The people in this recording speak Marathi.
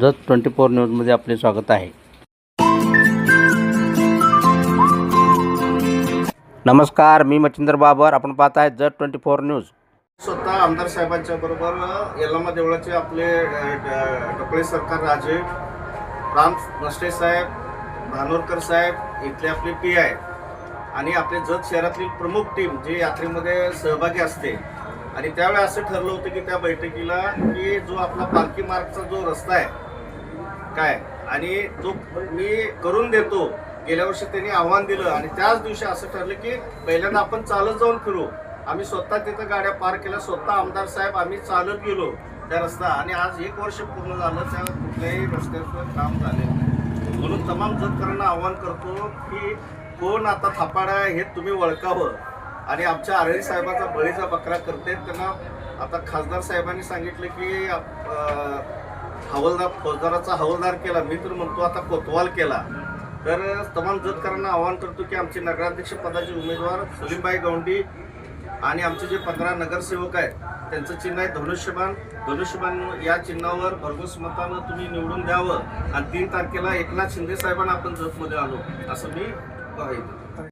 जत ट्वेंटी फोर न्यूजमध्ये आपले स्वागत आहे. नमस्कार मी मच्छिंद्र बाबर. आपण पाहत आहे जत ट्वेंटी फोर न्यूज. स्वतः आमदार साहेबांच्या बरोबर यल्लामा देवळाचे आपले डोकळे सरकार राजे राम नष्टे साहेब धानोरकर साहेब इथले आपले पी आय. आणि आपले जत शहरातली प्रमुख टीम जी यात्रेमध्ये सहभागी असते आणि त्यावेळेस असं ठरलं होतं की त्या बैठकीला की जो आपला पालखी मार्गचा जो रस्ता आहे काय? आणि तो मी करून देतो गेल्या वर्षी त्यांनी आव्हान दिलं आणि त्याच दिवशी असं ठरलं की पहिल्यांदा आपण चालत जाऊन फिरू. आम्ही स्वतः तिथं गाड्या पार केल्या स्वतः आमदार साहेब आम्ही चालत गेलो त्या रस्ता आणि आज एक वर्ष पूर्ण झालं त्या कुठल्याही रस्त्याचं काम झाले म्हणून तमाम जतकरांना आव्हान करतो की कोण आता थापाडा हे तुम्ही ओळखावं. आणि आमच्या आरळी साहेबाचा बळीचा बकरा करते त्यांना आता खासदार साहेबांनी सांगितलं की हवलदार हवालदार फौजदाराचा हवालदार केला मी तर म्हणतो आता कोतवाल केला. तर तमाम जतकरांना आवाहन करतो की आमचे नगराध्यक्ष पदाचे उमेदवार सलीमबाई गौंडी आणि आमचे जे पंधरा नगरसेवक आहेत त्यांचं चिन्ह आहे धनुष्यबाण. धनुष्यबाण या चिन्हावर भरघोस मतानं तुम्ही निवडून द्यावं. आणि तीन तारखेला एकनाथ शिंदे साहेबांना आपण जतमध्ये आलो असं मी पाहिजे